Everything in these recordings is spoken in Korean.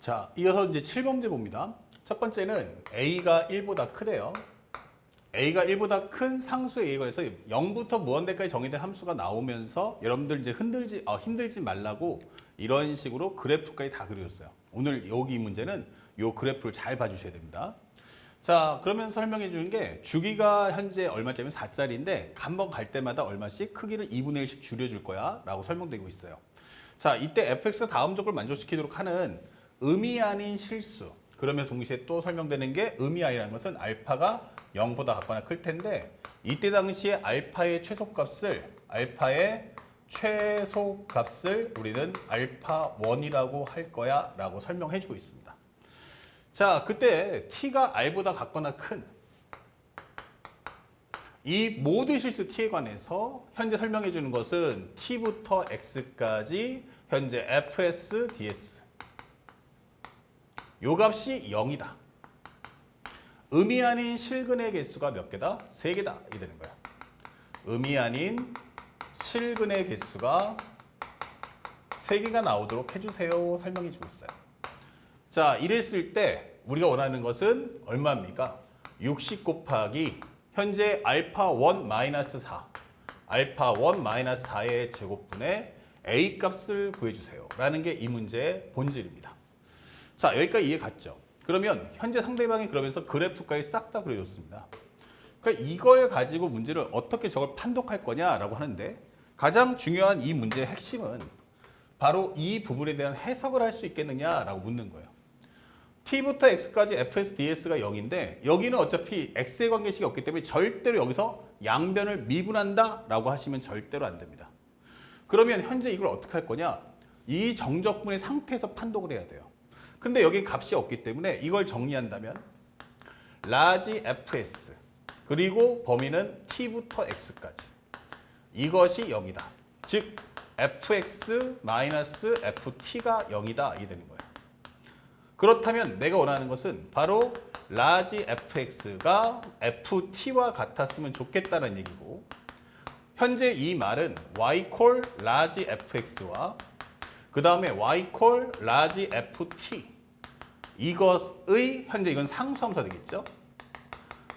자, 이어서 이제 7번째 봅니다. 첫 번째는 a가 1보다 크대요. a가 1보다 큰 상수 a에 관해서 0부터 무한대까지 정의된 함수가 나오면서 여러분들 이제 흔들지 어, 힘들지 말라고 이런 식으로 그래프까지 다 그려줬어요. 오늘 여기 문제는 요 그래프를 잘 봐주셔야 됩니다. 자, 그러면 설명해 주는 게 주기가 현재 얼마짜리면 4짜리인데 한번 갈 때마다 얼마씩 크기를 2분의 1씩 줄여줄 거야 라고 설명되고 있어요. 자, 이때 fx가 다음 조건을 만족시키도록 하는 의미 아닌 실수. 그러면 동시에 또 설명되는 게 의미 아니라는 것은 알파가 0보다 같거나 클 텐데 이때 당시에 알파의 최소값을 알파의 최소값을 우리는 알파 1이라고 할 거야 라고 설명해 주고 있습니다. 자, 그때 t가 r보다 같거나 큰 이 모든 실수 t에 관해서 현재 설명해 주는 것은 t부터 x까지 현재 fs, ds 요 값이 0이다. 의미 아닌 실근의 개수가 몇 개다? 세 개다. 이게 되는 거야. 의미 아닌 실근의 개수가 세 개가 나오도록 해주세요. 설명해 주고 있어요. 자, 이랬을 때 우리가 원하는 것은 얼마입니까? 60 곱하기 현재 알파 1 마이너스 4 알파 1 마이너스 4의 제곱분의 a 값을 구해주세요. 라는 게 이 문제의 본질입니다. 자, 여기까지 이해 갔죠? 그러면 현재 상대방이 그러면서 그래프까지 싹 다 그려줬습니다. 그러니까 이걸 가지고 문제를 어떻게 저걸 판독할 거냐라고 하는데 가장 중요한 이 문제의 핵심은 바로 이 부분에 대한 해석을 할 수 있겠느냐라고 묻는 거예요. t부터 x까지 fs, ds가 0인데 여기는 어차피 x의 관계식이 없기 때문에 절대로 여기서 양변을 미분한다라고 하시면 절대로 안 됩니다. 그러면 현재 이걸 어떻게 할 거냐? 이 정적분의 상태에서 판독을 해야 돼요. 근데 여기 값이 없기 때문에 이걸 정리한다면 라지 fs 그리고 범위는 t부터 x까지 이것이 0이다. 즉 fx-ft가 0이다. 이게 되는 거예요. 그렇다면 내가 원하는 것은 바로 라지 fx가 ft와 같았으면 좋겠다는 얘기고 현재 이 말은 y 콜 라지 fx와 그 다음에 y 콜 라지 ft 이것의 현재 이건 상수함수가 되겠죠.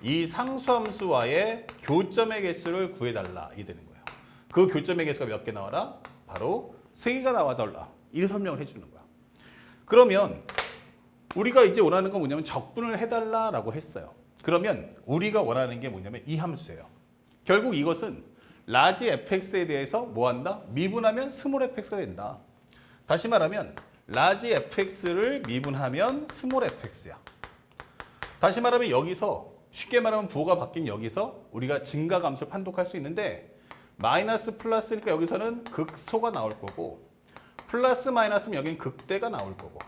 이 상수함수와의 교점의 개수를 구해달라 이 되는 거예요. 그 교점의 개수가 몇 개 나와라? 바로 세 개가 나와달라. 이 설명을 해주는 거야. 그러면 우리가 이제 원하는 건 뭐냐면 적분을 해달라라고 했어요. 그러면 우리가 원하는 게 뭐냐면 이 함수예요. 결국 이것은 라지 fx에 대해서 뭐 한다? 미분하면 스몰 fx가 된다. 다시 말하면 라지 fx를 미분하면 스몰 fx야. 다시 말하면 여기서 쉽게 말하면 부호가 바뀐 여기서 우리가 증가 감소를 판독할 수 있는데 마이너스 플러스니까 여기서는 극소가 나올 거고 플러스 마이너스면 여기는 극대가 나올 거고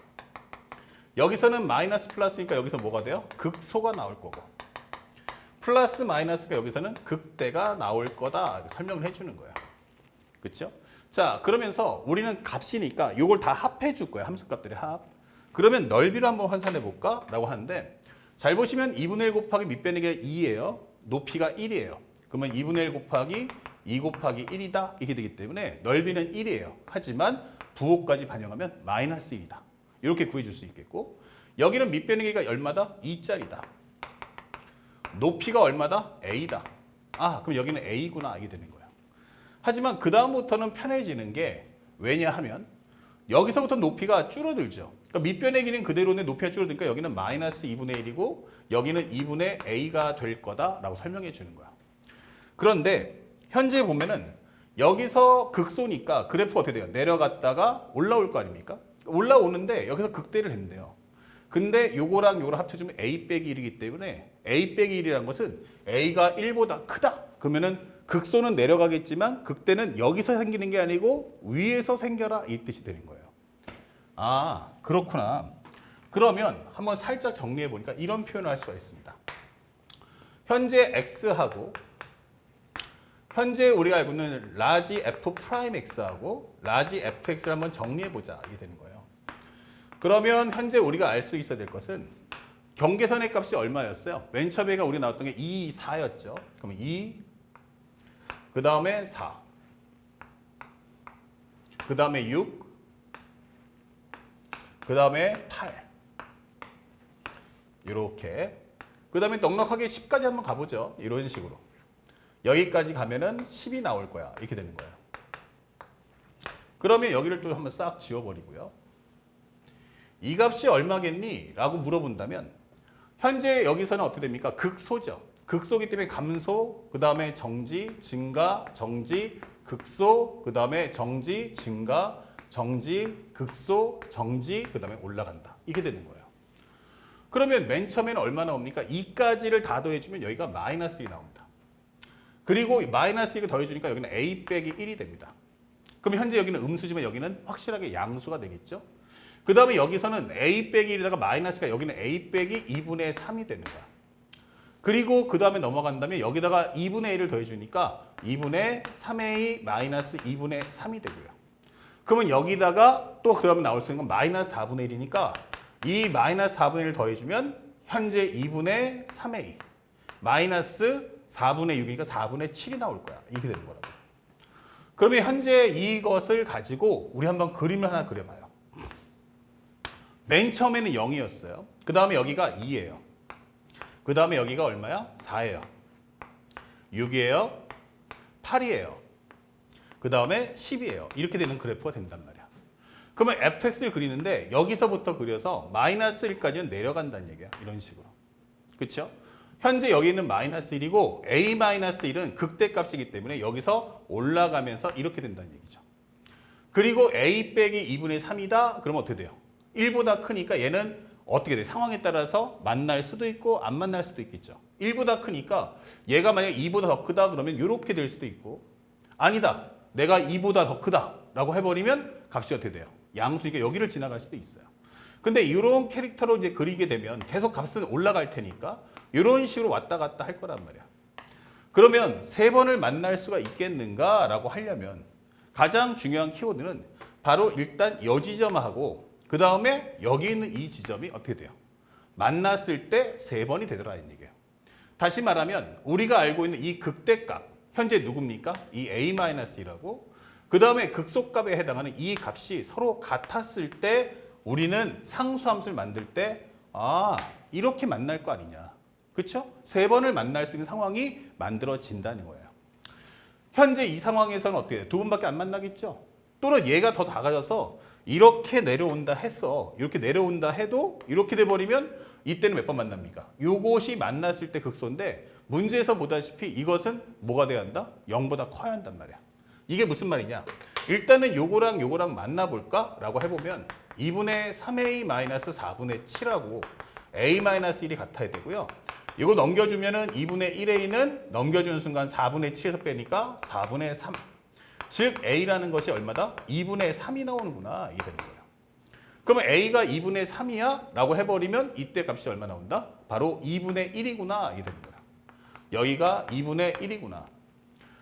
여기서는 마이너스 플러스니까 여기서 뭐가 돼요? 극소가 나올 거고 플러스 마이너스가 여기서는 극대가 나올 거다 설명을 해주는 거예요. 그렇죠? 자 그러면서 우리는 값이니까 이걸 다 합해 줄 거예요. 함수값들의 합. 그러면 넓이를 한번 환산해 볼까? 라고 하는데 잘 보시면 2분의 1 곱하기 밑변의 2예요. 높이가 1이에요. 그러면 2분의 1 곱하기 2 곱하기 1이다. 이게 되기 때문에 넓이는 1이에요. 하지만 부호까지 반영하면 마이너스 1이다. 이렇게 구해줄 수 있겠고 여기는 밑변의 개가 얼마다? 2짜리다. 높이가 얼마다? a다. 아 그럼 여기는 a구나 이게 되는 거예요. 하지만 그 다음부터는 편해지는 게 왜냐하면 여기서부터 높이가 줄어들죠. 그러니까 밑변의 길이는 그대로인데 높이가 줄어드니까 여기는 마이너스 2분의 1이고 여기는 2분의 a가 될 거다라고 설명해 주는 거야. 그런데 현재 보면은 여기서 극소니까 그래프가 어떻게 돼요? 내려갔다가 올라올 거 아닙니까? 올라오는데 여기서 극대를 했는데요. 근데 요거랑 요거를 합쳐주면 a 빼기 1이기 때문에 a 빼기 1이라는 것은 a가 1보다 크다. 그러면은 극소는 내려가겠지만 극대는 여기서 생기는 게 아니고 위에서 생겨라 이 뜻이 되는 거예요. 아 그렇구나. 그러면 한번 살짝 정리해 보니까 이런 표현을 할 수가 있습니다. 현재 x하고 현재 우리가 알고 있는 라지 f 프라임 x하고 라지 fx를 한번 정리해 보자 이게 되는 거예요. 그러면 현재 우리가 알 수 있어야 될 것은 경계선의 값이 얼마였어요? 맨 처음에가 우리 나왔던 게 2, 4였죠. 그러면 2, 그 다음에 4, 그 다음에 6, 그 다음에 8. 이렇게. 그 다음에 넉넉하게 10까지 한번 가보죠. 이런 식으로. 여기까지 가면은 10이 나올 거야. 이렇게 되는 거예요. 그러면 여기를 또 한번 싹 지워버리고요. 이 값이 얼마겠니? 라고 물어본다면 현재 여기서는 어떻게 됩니까? 극소죠. 극소기 때문에 감소, 그 다음에 정지, 증가, 정지, 극소, 그 다음에 정지, 증가, 정지, 극소, 정지, 그 다음에 올라간다. 이게 되는 거예요. 그러면 맨 처음에는 얼마 나 옵니까? 2까지를 다 더해주면 여기가 마이너스 1이 나옵니다. 그리고 마이너스 1을 더해주니까 여기는 a 빼기 1이 됩니다. 그럼 현재 여기는 음수지만 여기는 확실하게 양수가 되겠죠? 그 다음에 여기서는 a 빼기 1에다가 마이너스가 여기는 a 빼기 2분의 3이 되는 거야. 그리고 그 다음에 넘어간다면 여기다가 2분의 1을 더해주니까 2분의 3a 마이너스 2분의 3이 되고요. 그러면 여기다가 또 그 다음에 나올 수 있는 건 마이너스 4분의 1이니까 이 마이너스 4분의 1을 더해주면 현재 2분의 3a 마이너스 4분의 6이니까 4분의 7이 나올 거야. 이렇게 되는 거라고. 그러면 현재 이것을 가지고 우리 한번 그림을 하나 그려봐요. 맨 처음에는 0이었어요. 그 다음에 여기가 2예요. 그 다음에 여기가 얼마야? 4예요. 6이에요. 8이에요. 그 다음에 10이에요. 이렇게 되는 그래프가 된단 말이야. 그러면 fx를 그리는데 여기서부터 그려서 마이너스 1까지는 내려간다는 얘기야. 이런 식으로. 그렇죠? 현재 여기는 마이너스 1이고 a 마이너스 1은 극대값이기 때문에 여기서 올라가면서 이렇게 된다는 얘기죠. 그리고 a 빼기 2분의 3이다. 그러면 어떻게 돼요? 1보다 크니까 얘는 어떻게 돼? 상황에 따라서 만날 수도 있고 안 만날 수도 있겠죠. 1보다 크니까 얘가 만약 2보다 더 크다 그러면 이렇게 될 수도 있고 아니다. 내가 2보다 더 크다라고 해버리면 값이 어떻게 돼요? 양수니까 여기를 지나갈 수도 있어요. 근데 이런 캐릭터로 이제 그리게 되면 계속 값은 올라갈 테니까 이런 식으로 왔다 갔다 할 거란 말이야. 그러면 세 번을 만날 수가 있겠는가라고 하려면 가장 중요한 키워드는 바로 일단 여 지점하고 그 다음에 여기 있는 이 지점이 어떻게 돼요? 만났을 때 세 번이 되더라는 얘기예요. 다시 말하면 우리가 알고 있는 이 극대값 현재 누굽니까? 이 a-1하고 그 다음에 극소값에 해당하는 이 값이 서로 같았을 때 우리는 상수함수를 만들 때 아, 이렇게 만날 거 아니냐. 그렇죠? 세 번을 만날 수 있는 상황이 만들어진다는 거예요. 현재 이 상황에서는 돼요? 두 번밖에 안 만나겠죠? 또는 얘가 더 다가져서 이렇게 내려온다 했어. 이렇게 내려온다 해도 이렇게 돼버리면 이때는 몇 번 만납니까? 요것이 만났을 때 극소인데 문제에서 보다시피 이것은 뭐가 돼야 한다? 0보다 커야 한단 말이야. 이게 무슨 말이냐? 일단은 요거랑 요거랑 만나볼까? 라고 해보면 2분의 3a-4분의 7하고 a-1이 같아야 되고요. 이거 넘겨주면은 2분의 1a는 넘겨주는 순간 4분의 7에서 빼니까 4분의 3. 즉 a라는 것이 얼마다? 2분의 3이 나오는구나. 이게 되는 거예요. 그러면 a가 2분의 3이야? 라고 해버리면 이때 값이 얼마 나온다? 바로 2분의 1이구나. 이게 되는 거야. 여기가 2분의 1이구나.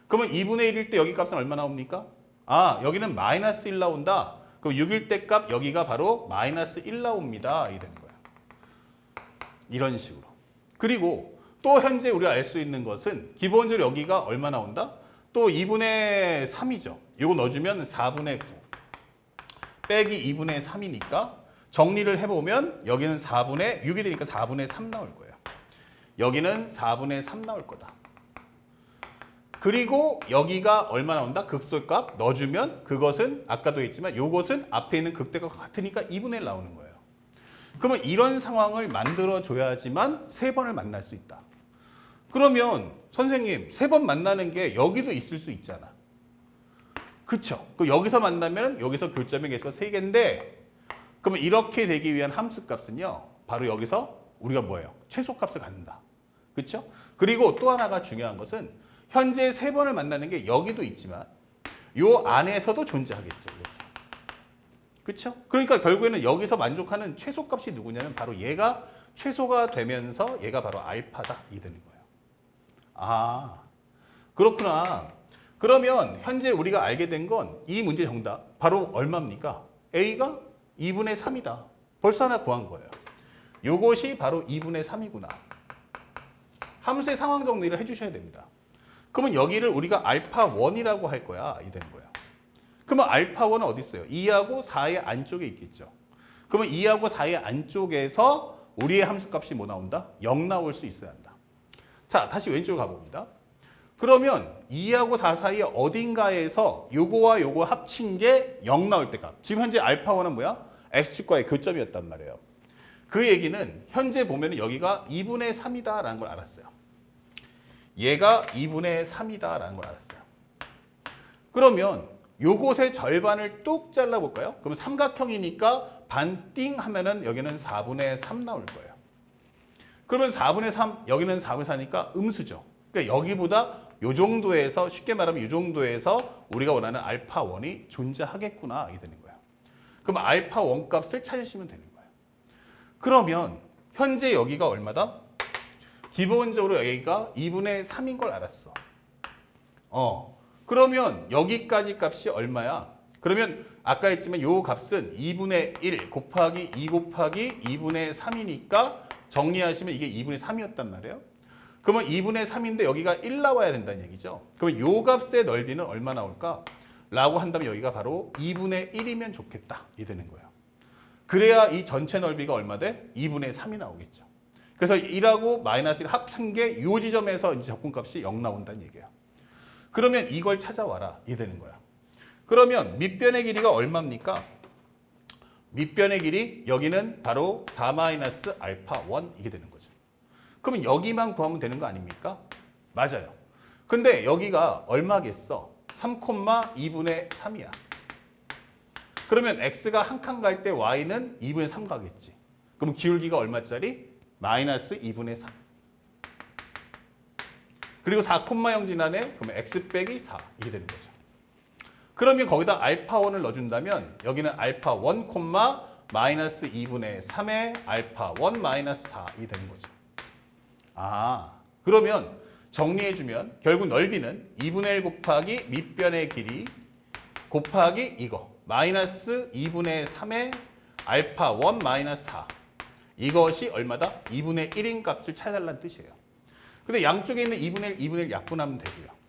그러면 2분의 1일 때 여기 값은 얼마 나옵니까? 아 여기는 마이너스 1 나온다. 그럼 6일 때 값 여기가 바로 마이너스 1 나옵니다. 이게 되는 거야. 이런 식으로. 그리고 또 현재 우리가 알 수 있는 것은 기본적으로 여기가 얼마 나온다? 또 2분의 3이죠. 이거 넣어주면 4분의 9 빼기 2분의 3이니까 정리를 해보면 여기는 4분의 6이 되니까 4분의 3 나올 거예요. 여기는 4분의 3 나올 거다. 그리고 여기가 얼마 나온다? 극소값 넣어주면 그것은 아까도 했지만 요것은 앞에 있는 극대값 같으니까 2분의 1 나오는 거예요. 그러면 이런 상황을 만들어 줘야지만 세 번을 만날 수 있다. 그러면 선생님 세 번 만나는 게 여기도 있을 수 있잖아. 그쵸? 그 여기서 만나면 여기서 교점의 개수가 세 개인데 그러면 이렇게 되기 위한 함수 값은요. 바로 여기서 우리가 뭐예요? 최소값을 갖는다. 그쵸? 그리고 또 하나가 중요한 것은 현재 세 번을 만나는 게 여기도 있지만 요 안에서도 존재하겠죠. 그렇죠? 그러니까 결국에는 여기서 만족하는 최소값이 누구냐면 바로 얘가 최소가 되면서 얘가 바로 알파다 이 되는 거예요. 아 그렇구나. 그러면 현재 우리가 알게 된 건 이 문제 정답 바로 얼마입니까? A가 2분의 3이다. 벌써 하나 구한 거예요. 요것이 바로 2분의 3이구나. 함수의 상황 정리를 해주셔야 됩니다. 그러면 여기를 우리가 알파 1이라고 할 거야. 이 되는 거예요. 그러면 알파 1은 어디 있어요? 2하고 4의 안쪽에 있겠죠. 그러면 2하고 4의 안쪽에서 우리의 함수값이 뭐 나온다? 0 나올 수 있어야 한다. 자, 다시 왼쪽으로 가봅니다. 그러면 2하고 4 사이에 어딘가에서 요거와 요거 합친 게 0 나올 때 값. 지금 현재 알파1은 뭐야? x축과의 교점이었단 말이에요. 그 얘기는 현재 보면 여기가 2분의 3이다라는 걸 알았어요. 얘가 2분의 3이다라는 걸 알았어요. 그러면 요곳의 절반을 뚝 잘라볼까요? 그럼 삼각형이니까 반띵 하면은 여기는 4분의 3 나올 거예요. 그러면 4분의 3, 여기는 4분의 4니까 음수죠. 그러니까 여기보다 요 정도에서 쉽게 말하면 요 정도에서 우리가 원하는 알파 1이 존재하겠구나 이게 되는 거예요. 그럼 알파 1 값을 찾으시면 되는 거예요. 그러면 현재 여기가 얼마다? 기본적으로 여기가 2분의 3인 걸 알았어. 어. 그러면 여기까지 값이 얼마야? 그러면 아까 했지만 요 값은 2분의 1 곱하기 2 곱하기 2분의 3이니까 정리하시면 이게 2분의 3이었단 말이에요. 그러면 2분의 3인데 여기가 1 나와야 된다는 얘기죠. 그러면 요 값의 넓이는 얼마 나올까? 라고 한다면 여기가 바로 2분의 1이면 좋겠다. 이 되는 거예요. 그래야 이 전체 넓이가 얼마 돼? 2분의 3이 나오겠죠. 그래서 1하고 마이너스 1 합친 게이 지점에서 이제 적분값이 0 나온다는 얘기예요. 그러면 이걸 찾아와라. 이 되는 거야. 그러면 밑변의 길이가 얼마입니까? 밑변의 길이 여기는 바로 4 마이너스 알파 1 이게 되는 거죠. 그러면 여기만 구하면 되는 거 아닙니까? 맞아요. 근데 여기가 얼마겠어? 3,2분의 3이야. 그러면 x가 한 칸 갈 때 y는 2분의 3 가겠지. 그럼 기울기가 얼마짜리? 마이너스 2분의 3. 그리고 4,0 지나네? 그러면 x 빼기 4 이게 되는 거죠. 그러면 거기다 알파 1을 넣어준다면 여기는 알파 1, 마이너스 2분의 3의 알파 1 마이너스 4이 되는 거죠. 아, 그러면 정리해주면 결국 넓이는 2분의 1 곱하기 밑변의 길이 곱하기 이거 마이너스 2분의 3의 알파 1 마이너스 4 이것이 얼마다? 2분의 1인 값을 찾아달라는 뜻이에요. 근데 양쪽에 있는 2분의 1, 2분의 1 약분하면 되고요.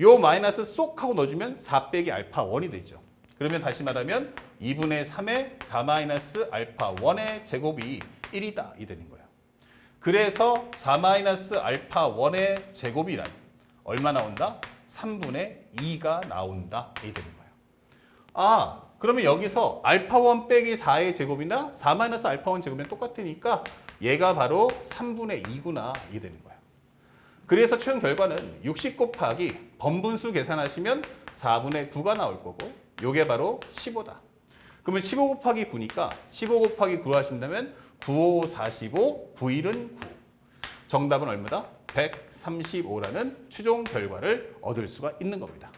요 마이너스 쏙 하고 넣어주면 4 빼기 알파 1이 되죠. 그러면 다시 말하면 2분의 3의 4 마이너스 알파 1의 제곱이 1이다 이 되는 거예요. 그래서 4 마이너스 알파 1의 제곱이란 얼마 나온다? 3분의 2가 나온다 이 되는 거예요. 아 그러면 여기서 알파 1 빼기 4의 제곱이나 4 마이너스 알파 1 제곱이면 똑같으니까 얘가 바로 3분의 2구나 이 되는 거예요. 그래서 최종 결과는 60 곱하기 번분수 계산하시면 4분의 9가 나올 거고 요게 바로 15다. 그러면 15 곱하기 9니까 15 곱하기 9 하신다면 9, 5, 45, 9일은 9. 정답은 얼마다? 135라는 최종 결과를 얻을 수가 있는 겁니다.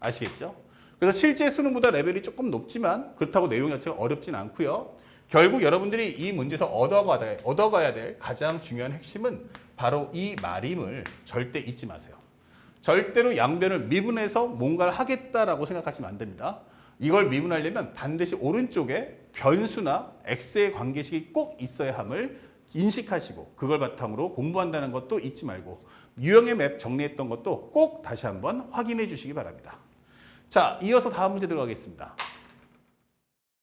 아시겠죠? 그래서 실제 수능보다 레벨이 조금 높지만 그렇다고 내용 자체가 어렵진 않고요. 결국 여러분들이 이 문제에서 얻어가야 될, 얻어가야 될 가장 중요한 핵심은 바로 이 말임을 절대 잊지 마세요. 절대로 양변을 미분해서 뭔가를 하겠다라고 생각하시면 안 됩니다. 이걸 미분하려면 반드시 오른쪽에 변수나 x의 관계식이 꼭 있어야 함을 인식하시고 그걸 바탕으로 공부한다는 것도 잊지 말고 유형의 맵 정리했던 것도 꼭 다시 한번 확인해 주시기 바랍니다. 자, 이어서 다음 문제 들어가겠습니다.